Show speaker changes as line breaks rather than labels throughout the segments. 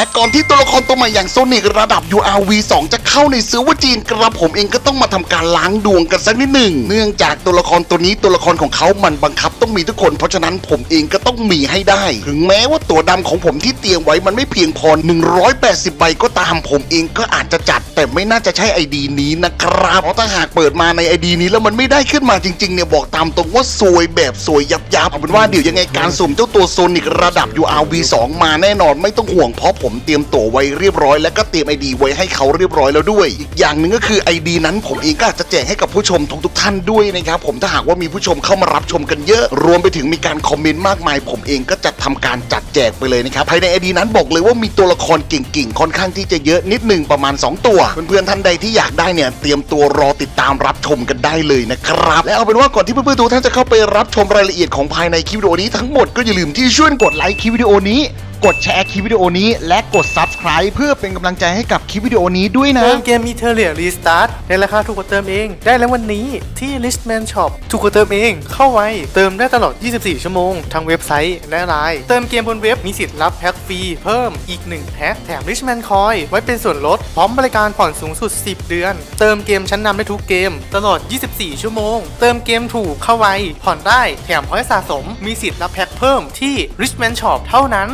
และก่อนที่ตัวละครตัวใหม่อย่างโซนิกระดับ URV 2 จะเข้าในเซิร์ฟเวอร์จีนกระผมเองก็ต้องมาทำการล้างดวงกันสักนิดหนึ่ง เนื่องจากตัวละครตัวนี้ตัวละครของเขามันบังคับต้องมีทุกคน เพราะฉะนั้นผมเองก็ต้องมีให้ได้ ถึงแม้ว่าตัวดำของผมที่เตรียมไว้มันไม่เพียงพอ 180 ใบก็ตามผมเองก็อาจจะจัด แต่ไม่น่าจะใช่ไอดีนี้นะครับเพราะถ้าหากเปิดมาในไอดีนี้แล้วมันไม่ได้ขึ้นมาจริงๆเนี่ยบอกตามตรงว่าซวยแบบซวยยับยับเอาเป็นว่าเดี๋ยวยังไงการสุ่มเจ้าตัวโซนิกระดับ URV 2 มาแน่นอนไม่ต้องห่วงเพราะผมเตรียมตัวไว้เรียบร้อยและก็เตรียมไอดีไว้ให้เขาเรียบร้อยแล้วด้วย อีกอย่างหนึ่งก็คือไอดีนั้นผมเองก็อาจจะแจกให้กับผู้ชมทุกๆท่านด้วยนะครับผมถ้าหากว่ามีผู้ชมเข้ามารับชมกันเยอะ รวมไปถึงมีการคอมเมนต์มากมาย ผมเองก็จะทำการจัดแจกไปเลยนะครับภายในไอดีนั้นบอกเลยว่ามีตัวละครเก่งๆค่อนข้างที่จะเยอะนิดหนึ่งประมาณ 2 ตัว เพื่อนๆท่านใดที่อยากได้เนี่ยเตรียมตัวรอติดตามรับชมกันได้เลยนะครับและเอาเป็นว่าก่อนที่เพื่อนๆทุกท่านจะเข้าไปรับชมรายละเอียดของภายในคลิปวิดีโอนี้ทั้งหมดก็อย่าลืมที่ช่วยกดไลค์คลิปวิดีโอนี้ กดแชร์คลิปวิดีโอนี้ และกด subscribe เพื่อเป็นกำลังใจให้กับคลิปวิดีโอนี้ด้วยนะ
เติมเกมมีเทเลียรีสตาร์ทในราคาถูกกว่าเติมเอง ได้แล้ววันนี้ที่ Listman Shop ถูกกว่าเติมเองเข้าไวเติมได้ตลอด 24 ชั่วโมง ทั้งเว็บไซต์และไลน์เติมเกมบนเว็บมีสิทธิ์รับแพ็คฟรีเพิ่มอีก1แพ็คแถม Richman Coin ไว้เป็นส่วนลด พร้อมบริการผ่อนสูงสุด 10 เดือน เติมเกมชั้นนำได้ทุกเกม ตลอด 24 ชั่วโมง เติมเกมถูกเข้าไวผ่อนได้แถมพอยต์สะสมมีสิทธิ์รับแพ็ค เพิ่มที่ Richman Shop เท่านั้น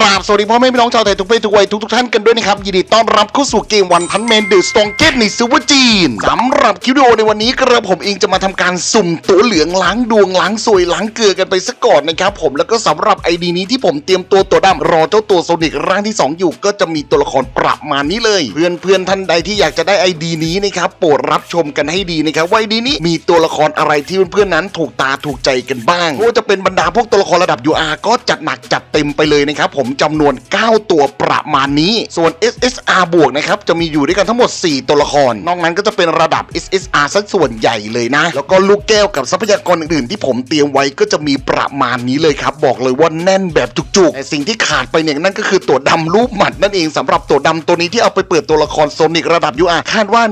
กราบสวัสดีพ่อแม่พี่น้องชาวไทยทุกเพศทุกวัยทุกทุกๆท่านกันด้วยนะครับ ยินดีต้อนรับเข้าสู่เกมวันพันแมนเดอะสตองเกตในซิลเวอร์จีนสำหรับคลิปวิดีโอในวันนี้กระผมเองจะมาทำการสุ่มตัวเหลืองล้างดวงล้างสวยล้างเกลือกันไปซะก่อนนะครับผมแล้วก็สำหรับไอดีนี้ที่ผมเตรียมตัวตัวดำรอเจ้าตัวโซนิกร่างที่2อยู่ก็จะมีตัวละครประมาณนี้เลย เพื่อนเพื่อนๆท่านใดที่อยากจะได้ไอดีนี้นะครับโปรดรับชมกันให้ดีนะครับว่าไอดีนี้มีตัวละครอะไรที่เพื่อนๆนั้นถูกตาถูกใจกันบ้างไม่ว่าจะเป็นบรรดาพวกตัวละครระดับ UR ก็จัดหนักจัดเต็มไปเลยนะครับผมจำนวน 9 ตัวประมาณนี้ ส่วน SSR บวกนะครับจะมีอยู่ด้วยกันทั้งหมด 4 ตัวละคร นอกนั้นก็จะเป็นระดับ SSR สักส่วนใหญ่เลยนะ แล้วก็ลูกแก้วกับทรัพยากรอื่นๆ ที่ผมเตรียมไว้ก็จะมีประมาณนี้เลยครับ บอกเลยว่าแน่นแบบจุกๆแต่สิ่งที่ขาดไปเนี่ยนั่นก็คือตัวดำรูปหมัดนั่นเองสำหรับตัวดำตัวนี้ที่เอาไปเปิดตัวละครโซนิกระดับ UR คาดว่า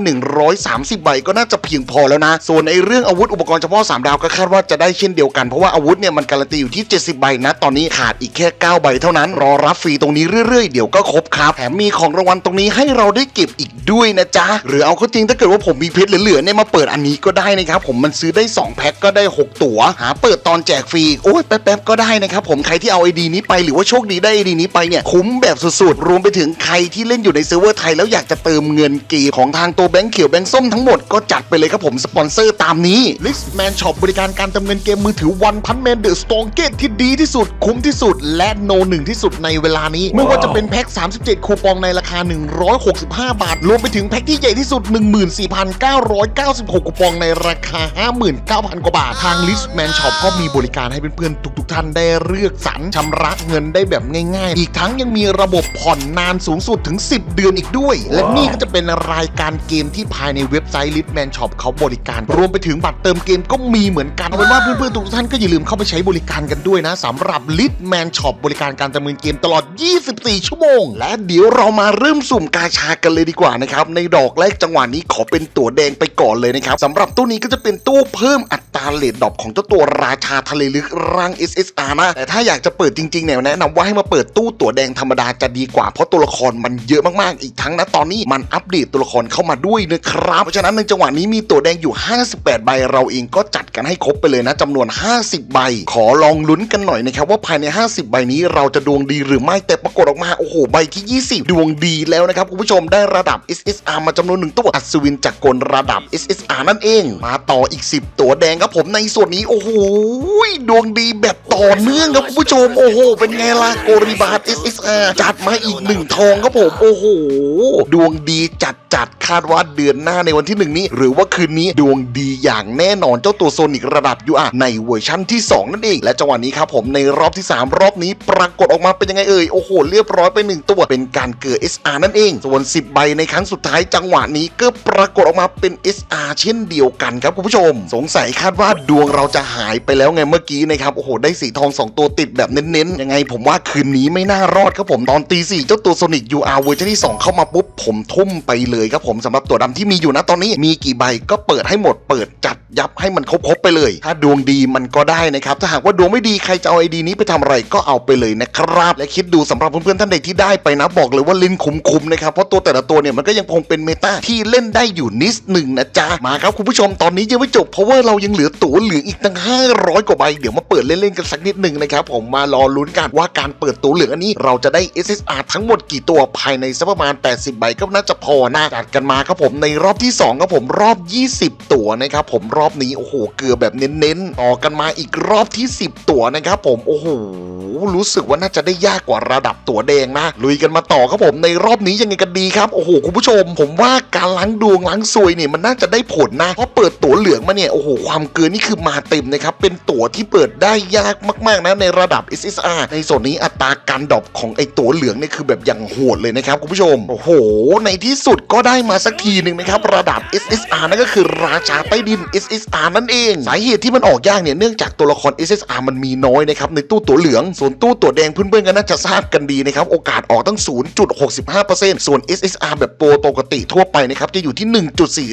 130 ใบก็น่าจะเพียงพอแล้วนะ ส่วนไอ้เรื่องอาวุธอุปกรณ์เฉพาะ3ดาวก็คาดว่าจะได้เช่นเดียวกันเพราะว่าอาวุธเนี่ยมันการันตีอยู่ที่70 ใบนะ ตอนนี้ขาดอีกแค่ 9 ใบเท่านั้น รอรับฟรีตรงนี้เรื่อยๆ เดี๋ยวก็ครบครับ แถมมีของรางวัลตรงนี้ให้เราได้เก็บอีกด้วยนะจ๊ะ หรือเอาเข้าจริงถ้าเกิดว่าผมมีเพชรเหลือๆเนี่ยมาเปิดอันนี้ก็ได้นะครับ ผมมันซื้อได้ 2 แพ็คก็ได้ 6 ตัว หาเปิดตอนแจกฟรี โอ้ยแป๊บๆก็ได้นะครับ ผมใครที่เอาไอดีนี้ไปหรือว่าโชคดีได้ไอดีนี้ไปเนี่ยคุ้มแบบสุดๆ รวมไปถึงใครที่เล่นอยู่ในเซิร์ฟเวอร์ไทยแล้วอยากจะเติมเงินเกมของทางตัวแบงค์เขียวแบงค์ส้มทั้งหมดก็จัดไปเลยครับผมสปอนเซอร์ตามนี้ Listman Shop บริการการเติมเงินเกมมือถือวันพันแมนเดอะสตองเกตที่ดีที่สุด คุ้มที่สุด และโนหนึ่งที่สุดในเวลานี้ ไม่ว่าจะเป็นแพ็ค 37 คูปองในราคา 165 บาท รวมไปถึงแพ็คที่ใหญ่ที่สุด 14,996 คูปองในราคา 59,000 กว่าบาท ทาง Listman Shop ก็มีบริการให้เพื่อนๆทุก ๆ ท่านได้เลือกสรรชำระเงินได้แบบง่ายๆ อีกทั้งยังมีระบบผ่อนนานสูงสุดถึง 10 เดือนอีกด้วย และนี่ก็จะเป็นรายการเกมที่ภายในเว็บไซต์ Listman Shop เขาบริการ รวมไปถึงบัตรเติมเกมก็มีเหมือนกันเอาเป็นว่าเพื่อนๆทุกท่านก็อย่าลืมเข้าไปใช้บริการกันด้วยนะสำหรับ Litman Shop บริการการดำเนินเกมตลอด 24 ชั่วโมง และเดี๋ยวเรามาเริ่มสุ่มกาชากันเลยดีกว่านะครับ ในดอกแรกจังหวะนี้ขอเป็นตัวแดงไปก่อนเลยนะครับสำหรับตู้นี้ก็จะเป็นตู้เพิ่มอัตราเลทดอปของเจ้าตัวราชาทะเลลึกร่าง SSR นะ แต่ถ้าอยากจะเปิดจริงๆเนี่ยแนะนำว่าให้มาเปิดตู้ตัวแดงธรรมดาจะดีกว่าเพราะตัวละครมันเยอะมากๆ อีกทั้งนะตอนนี้มันอัปเดตตัวละครเข้ามาด้วยนะครับ เพราะฉะนั้นในจังหวะนี้มีตัวแดงอยู่ 58 ใบเราเองก็จัดกันให้ครบไปเลยนะจำนวน 50 ใบ ขอลองลุ้นกันหน่อยนะครับว่าภายใน 50 ใบนี้เราจะดวงดีหรือไม่แต่ปรากฏออกมาโอ้โหใบที่ 20 ดวงดีแล้วนะครับคุณผู้ชมได้ระดับ SSR มาจำนวนหนึ่งตัวอัศวินจักกลระดับ SSR นั่นเอง มาต่ออีก 10 ตัวแดงครับผมในส่วนนี้โอ้โหดวงดีแบบต่อเนื่องครับคุณผู้ชมโอ้โหเป็นไงล่ะโกริบาท SSR จัดมาอีกหนึ่งทองครับผมโอ้โหดวงดีจัดจัดคาดว่าเดือนหน้าในวันที่หนึ่งนี้ หรือว่าคืนนี้ดวงดีอย่างแน่นอนเจ้าตัวโซนิกระดับ UR ในเวอร์ชั่นที่ 2 นั่นเอง และจังหวะนี้ครับผมในรอบที่ 3 รอบนี้ปรากฏออกมาเป็นยังไงเอ่ยโอ้โหเรียบร้อยไปหนึ่งตัวเป็นการเกิด SR นั่นเอง ส่วน 10 ใบในครั้งสุดท้ายจังหวะนี้ก็ปรากฏออกมาเป็น SR เช่นเดียวกันครับคุณผู้ชม สงสัยคาดว่าดวงเราจะหายไปแล้วไงเมื่อกี้นะครับโอ้โหได้สีทอง 2 ตัวติดแบบเน้นๆยังไง ผมว่าคืนนี้ไม่น่ารอดครับผมตอนตีสี่เจ้าตัวโซนิก UR เวอร์ชันที่ 2 เข้ามาปุ๊บผมทุ่มไปเลยครับผมสำหรับตัวดำที่มีอยู่นะตอนนี้มีกี่ใบก็เปิดให้หมดเปิดจัดยับให้มันครบๆไปเลย ถ้าดวงดีมันก็ได้นะครับ ถ้าหากว่าดวงไม่ดีใครจะเอาไอดีนี้ไปทำอะไรก็เอาไปเลยนะครับ และคิดดูสำหรับเพื่อนๆท่านใดที่ได้ไปนะบอกเลยว่าเล่นคุ้มๆนะครับ เพราะตัวแต่ละตัวเนี่ยมันก็ยังคงเป็นเมตาที่เล่นได้อยู่นิดหนึ่งนะจ๊ะ มาครับคุณผู้ชมตอนนี้ยังไม่จบเพราะว่าเรายังเหลือตั๋วเหลืออีกตั้ง 500 กว่าใบ เดี๋ยวมาเปิดเล่นๆกันสักนิดหนึ่งนะครับผมมารอลุ้นกันว่าการเปิดตั๋วเหลืองอันนี้ เราจะได้ SSR ทั้งหมดกี่ตัวภายในสักประมาณ 80 ใบก็น่าจะพอนะจัดกันมาครับผมในรอบที่2ครับผมรอบ 20 ตั๋วนะครับผมรอบอบนี้โอ้โหเกลือแบบเน้นๆต่อกกันมาอีกรอบที่ 10 ตัวนะครับผมโอ้โหรู้สึกว่าน่าจะได้ยากกว่าระดับตัวแดงนะลุยกันมาต่อครับผมในรอบนี้ยังไงกันดีครับโอ้โหคุณผู้ชม ผมว่าการล้างดวงล้างซวยเนี่ยมันน่าจะได้ผลนะเพราะเปิดตัวเหลืองมาเนี่ยโอ้โหความเกินนี่คือมาเต็มนะครับเป็นตัวที่เปิดได้ยากมากๆนะในระดับ SSR ในส่วนนี้อัตราการดรอปของไอตัวเหลืองเนี่ยคือแบบอย่างโหดเลยนะครับคุณผู้ชมโอ้โห ในที่สุดก็ได้มาสักทีหนึ่งนะครับระดับ SSR นั่นก็คือราชาใต้ดิน SSR นั่นเอง สาเหตุที่มันออกยากเนี่ยเนื่องจากตัวละคร SSR มันมีน้อยนะครับในตู้ตัวเหลือง ส่วนตู้ตัวแดงเพื่อนๆก็น่าจะทราบกันดีนะครับโอกาสออกตั้ง 0.65%ส่วน SSR แบบโปรปกติทั่วไปนะครับจะอยู่ที่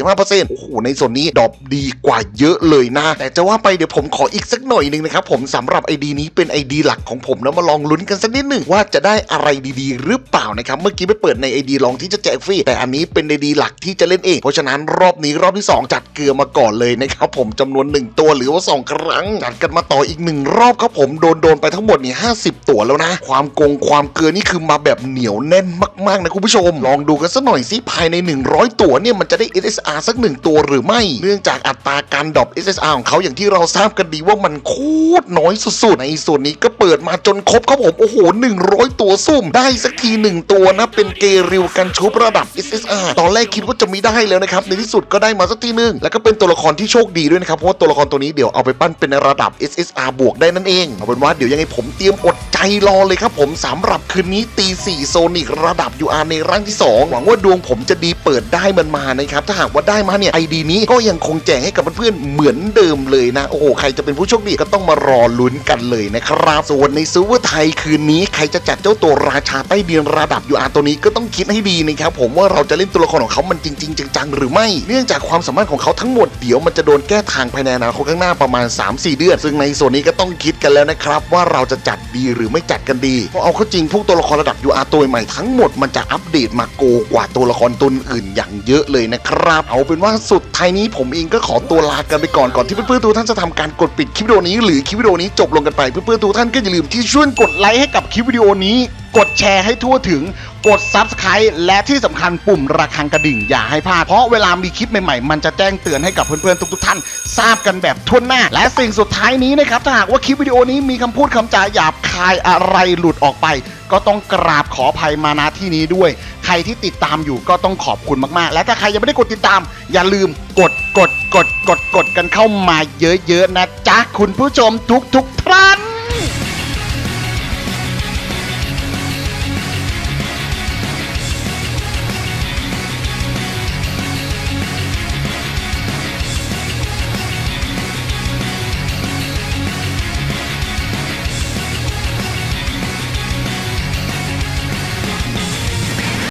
1.45%โอ้โหในส่วนนี้ดรอปดีกว่าเยอะเลยนะ แต่จะว่าไปเดี๋ยวผมขออีกสักหน่อยหนึ่งนะครับผมสำหรับ ID นี้เป็น ID หลักของผมแล้วมาลองลุ้นกันสักนิดหนึ่งว่าจะได้อะไรดีๆ หรือเปล่านะครับเมื่อกี้ไปเปิดใน ID ลองที่จะแจกฟรีแต่อันนี้เป็น ID หลักที่จะเล่นเองเพราะฉะนั้นรอบนี้รอบที่ 2 จัดเกลือมาก่อนเลยนะครับผมจำนวน 1 ตัวหรือว่า 2 ครั้งจัดกันมาต่ออีก 1 รอบครับผมโดนโดนไปทั้งหมดนี่50 ตัวแล้วนะ ความโกงความเกลือนี่คือมาแบบเหนียวแน่นมากๆนะคุณผู้ชม ลองดูกันสักหน่อยสิภายใน 100 ตัวเนี่ยมันจะได้ SSR สักหนึ่งตัวหรือไม่ เนื่องจากอัตราการดรอป SSR ของเขาอย่างที่เราทราบกันดีว่ามันโคตรน้อยสุดๆในส่วนนี้ก็เปิดมาจนครบครับผมโอ้โห 100 ตัวซุ่มได้สักทีหนึ่งตัวนะเป็นเกริวกันชุบระดับ SSR ตอนแรกคิดว่าจะไม่ได้แล้วนะครับในที่สุดก็ได้มาสักทีหนึงแล้วก็เป็นตัวละครที่โชคดีด้วยนะครับ เพราะว่าตัวละครตัวนี้เดี๋ยวเอาไปปั้นเป็นในระดับ SSR บวกได้นั่นเอง เอาเป็นว่าเดี๋ยวยังไงผมเตรียมอดใจรอเลยครับผมสำหรับคืนนี้ตีสี่โซนิกระดับ UR ในร่างที่ 2 หวังว่าดวงผมจะดีเปิดได้มันมานะครับ ถ้าหากว่าได้มาเนี่ยไอดีนี้ก็ยังคงแจกให้กับเพื่อนๆเหมือนเดิมเลยนะ โอ้โห ใครจะเป็นผู้โชคดีก็ต้องมารอลุ้นกันเลยนะครับส่วนในซูเปอร์ ทยคืนนี้ใครจะจัดเจ้าตัวราชาใต้ดินระดับ UR ตัวนี้ก็ต้องคิดให้ดีนะครับผมว่าเราจะเล่นตัวละครของเขามันจริงๆจังๆหรือไม่ เนื่องจากความสามารถของเขาทั้งหมดเดี๋ยวมันจะโดนแก้ทางภายในอนาคตข้างหน้าประมาณ 3-4 เดือน ซึ่งในส่วนนี้ก็ต้องคิดกันแล้วนะครับ ว่าเราจะจัดดีหรือไม่จัดกันดีเพราะเอาเข้าจริงพวกตัวละครระดับ UR ตัวใหม่ทั้งหมดมันจะอัปเดตมาโกกว่าตัวละครตัวอื่นอย่างเยอะเลยนะครับ เอาเป็นว่าสุด ท้ายนี้ผมเองก็ขอตัวลากันไปก่อนก่อนที่เพื่อนๆทุกท่านจะทำการกดปิดคลิปวิดีโอนี้หรือคลิปวิดีโอนี้จบลงกันไปเพื่อนๆทุกท่านก็อย่าลืมที่ช่วยกดไลค์ให้กับคลิปวิดีโอนี้ กดแชร์ให้ทั่วถึงกด Subscribe และที่สำคัญปุ่มระฆังกระดิ่งอย่าให้พลาด เพราะเวลามีคลิปใหม่ๆ มันจะแจ้งเตือนให้กับเพื่อนๆ ทุกๆ ท่าน ทราบกันแบบทั่วหน้า และสิ่งสุดท้ายนี้นะครับ ถ้าหากว่าคลิปวิดีโอนี้มีคำพูดคำจาหยาบคายอะไรหลุดออกไป ก็ต้องกราบขออภัยมาณที่นี้ด้วย ใครที่ติดตามอยู่ก็ต้องขอบคุณมากๆ และถ้าใครยังไม่ได้กดติดตาม อย่าลืมกดกดกดกดกดกันเข้ามาเยอะๆนะจ๊ะคุณผู้ชมทุกๆ